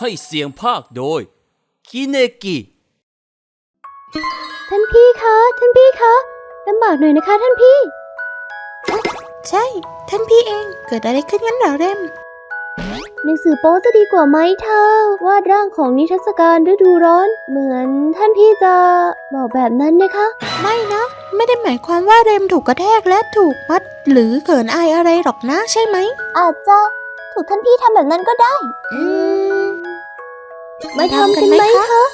ให้เสียงภาคโดย คิเนกิ ท่านพี่คะ ท่านพี่คะลำบากหน่อยนะคะ ท่านพี่ ใช่ ท่านพี่เองเกิดอะไรขึ้นงั้นเหรอเรมหนังสือโป๊จะดีกว่าไหมเธอวาดร่างของนิทรรศการฤดูร้อน เหมือนท่านพี่จะบอกแบบนั้นนะคะ ไม่นะ ไม่ได้หมายความว่าเรมถูกกระแทกและถูกมัด หรือเขินอายอะไรหรอกนะใช่ไหมอาจจะถูกท่านพี่ทำแบบนั้นก็ได้ อืม มาทำกันไหมคะอ